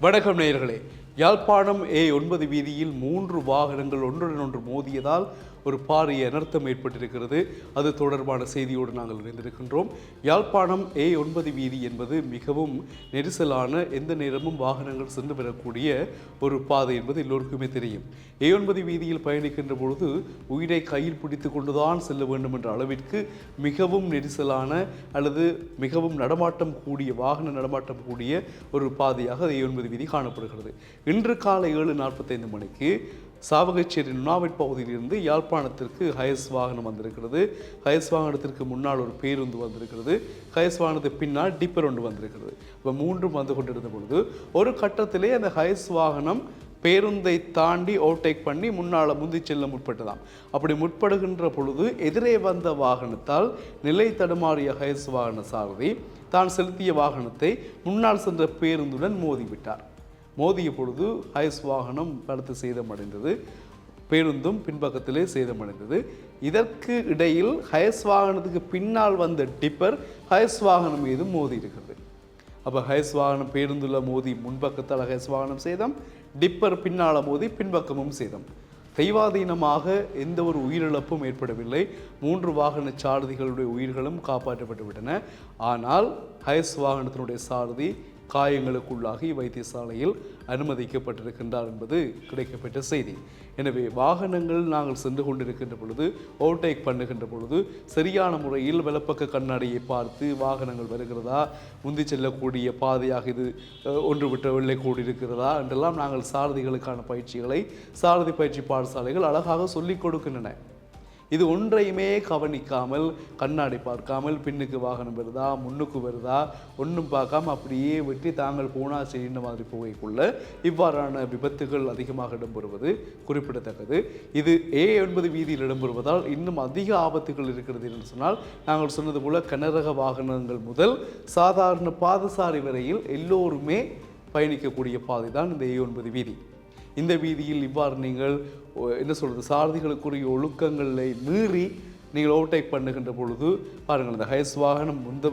வணக்கம் நேயர்களே. யாழ்ப்பாணம் ஏ ஒன்பது வீதியில் மூன்று வாகனங்கள் ஒன்றுடன் ஒன்று மோதியதால் ஒரு பாரிய அனர்த்தம் ஏற்பட்டிருக்கிறது. அது தொடர்பான செய்தியோடு நாங்கள் இணைந்திருக்கின்றோம். யாழ்ப்பாணம் ஏ ஒன்பது வீதி என்பது மிகவும் நெரிசலான எந்த நேரமும் வாகனங்கள் சென்று வரக்கூடிய ஒரு பாதை என்பது எல்லோருக்குமே தெரியும். ஏ ஒன்பது வீதியில் பயணிக்கின்ற பொழுது உயிரை கையில் பிடித்து கொண்டுதான் செல்ல வேண்டும் என்ற அளவிற்கு மிகவும் நெரிசலான அல்லது மிகவும் நடமாட்டம் கூடிய வாகன நடமாட்டம் கூடிய ஒரு பாதையாக ஏ ஒன்பது வீதி காணப்படுகிறது. இன்று காலை ஏழு நாற்பத்தைந்து மணிக்கு சாவகச்சேரி நுணாவிட் பகுதியிலிருந்து யாழ்ப்பாணத்திற்கு ஹயஸ் வாகனம் வந்திருக்கிறது. ஹயஸ் வாகனத்திற்கு முன்னால் ஒரு பேருந்து வந்திருக்கிறது. ஹயஸ் வாகனத்துக்கு பின்னால் டிப்பர் ஒன்று வந்திருக்கிறது. இப்போ மூன்றும் வந்து கொண்டிருந்த பொழுது ஒரு கட்டத்திலே அந்த ஹயஸ் வாகனம் பேருந்தை தாண்டி ஓவர்டேக் பண்ணி முன்னால் முந்தி செல்ல முற்பட்டதாம். அப்படி முற்படுகின்ற பொழுது எதிரே வந்த வாகனத்தால் நிலை தடுமாறிய ஹயஸ் வாகன சாரதி தான் செலுத்திய வாகனத்தை முன்னால் சென்ற பேருந்துடன் மோதிவிட்டார். மோதிய பொழுது ஹைஸ் வாகனம் பலத்து சேதமடைந்தது. பேருந்தும் பின்பக்கத்திலே சேதமடைந்தது. இதற்கு இடையில் ஹயஸ் வாகனத்துக்கு பின்னால் வந்த டிப்பர் ஹயஸ் வாகனம் மீது மோதி இருக்கிறது. அப்போ ஹயஸ் வாகனம் பேருந்துள்ள மோதி முன்பக்கத்தால் ஹயஸ் வாகனம் சேதம் டிப்பர் பின்னால் மோதி பின்பக்கமும் சேதம். தெய்வாதீனமாக எந்த ஒரு உயிரிழப்பும் ஏற்படவில்லை. மூன்று வாகன சாரதிகளுடைய உயிர்களும் காப்பாற்றப்பட்டு விட்டன ஆனால் ஹயஸ் வாகனத்தினுடைய சாரதி காயங்களுக்குள்ளாகி வைத்தியசாலையில் அனுமதிக்கப்பட்டிருக்கின்றார் என்பது கிடைக்கப்பட்ட செய்தி. எனவே வாகனங்கள் நாங்கள் சென்று கொண்டிருக்கின்ற பொழுது ஓவர்டேக் பண்ணுகின்ற பொழுது சரியான முறையில் வலப்பக்க கண்ணாடியை பார்த்து வாகனங்கள் வருகிறதா? முந்தி செல்லக்கூடிய பாதையாக இது ஒன்று விட்ட வெள்ளை கூடி இருக்கிறதா? என்றெல்லாம் நாங்கள் சாரதிகளுக்கான பயிற்சிகளை சாரதி பயிற்சி பாடசாலைகள் அழகாக சொல்லிக் கொடுக்கின்றன. இது ஒன்றையுமே கவனிக்காமல் கண்ணாடி பார்க்காமல் பின்னுக்கு வாகனம் வருதா முன்னுக்கு வருதா ஒன்றும் பார்க்காம அப்படியே வெட்டி தாங்கள் போனால் செய்கின்ற மாதிரி போகைக்குள்ள இவ்வாறான விபத்துகள் அதிகமாக இடம்பெறுவது குறிப்பிடத்தக்கது. இது ஏ ஒன்பது வீதியில் இடம்பெறுவதால் இன்னும் அதிக ஆபத்துகள் இருக்கிறது என்று சொன்னால் நாங்கள் சொன்னது போல கனரக வாகனங்கள் முதல் சாதாரண பாதசாரி வரையில் எல்லோருமே பயணிக்கக்கூடிய பாதை தான் இந்த ஏ ஒன்பது வீதி. இந்த வீதியில் இவ்வாறு நீங்கள் என்ன சொல்கிறது சாரதிகளுக்குரிய ஒழுக்கங்களை மீறி நீங்கள் ஓவர்டேக் பண்ணுகின்ற பொழுது பாருங்கள் இந்த ஹயஸ் வாகனம் முந்த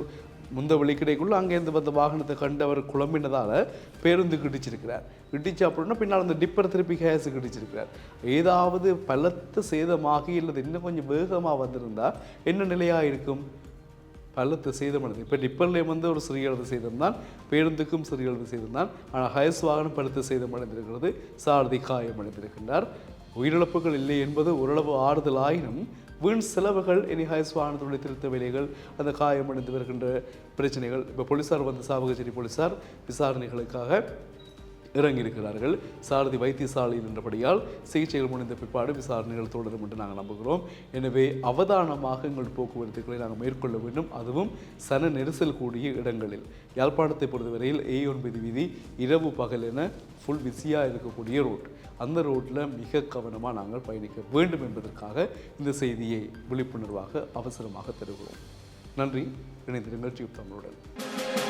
முந்த வெளிக்கிடைக்குள்ள அங்கேருந்து வந்த வாகனத்தை கண்டு அவர் குழம்பினதால் பேருந்து கிடிச்சிருக்கிறார். கிடிச்சு அப்படின்னா பின்னால் அந்த டிப்பர் திருப்பி ஹேஸுக்கு கிடிச்சிருக்கிறார். ஏதாவது பலத்த சேதமாகி இல்லது இன்னும் கொஞ்சம் வேகமாக வந்திருந்தால் என்ன நிலையாக இருக்கும்? அல்லது சேதமடைந்து இப்போ டிப்பர்லேயும் வந்து ஒரு சிறிய அளவு சேதம் தான் பேருந்துக்கும் சிறிய அளவு சேதம் தான். ஆனால் ஹயஸ் வாகனம் பழுத்து சேதமடைந்திருக்கிறது சாரதி காயமடைந்திருக்கின்றார் உயிரிழப்புகள் இல்லை என்பது ஓரளவு ஆறுதல் ஆயினும் வீண் செலவுகள் இனி ஹயஸ் வாகனத்துடைய திருத்த வேலைகள் அந்த காயமடைந்து வருகின்ற பிரச்சனைகள். இப்போ போலீசார் வந்து சாவகச்சேரி போலீசார் விசாரணைகளுக்காக இறங்கியிருக்கிறார்கள். சாரதி வைத்தியசாலையில் என்றபடியால் சிகிச்சைகள் முடிந்த பிற்பாடு விசாரணைகள் தொடரும் என்று நாங்கள் நம்புகிறோம். எனவே அவதானமாக எங்கள் போக்குவரத்துகளை நாங்கள் மேற்கொள்ள வேண்டும். அதுவும் சன நெரிசல் கூடிய இடங்களில். யாழ்ப்பாணத்தை பொறுத்தவரையில் ஏ ஒன்பது வீதி இரவு பகல் என ஃபுல் பிஸியாக இருக்கக்கூடிய ரோட் அந்த ரோட்டில் மிக கவனமாக நாங்கள் பயணிக்க வேண்டும் என்பதற்காக இந்த செய்தியை விழிப்புணர்வாக அவசரமாக தருகிறோம். நன்றி. இணைந்திருங்கள் டியூப் தமிழுடன்.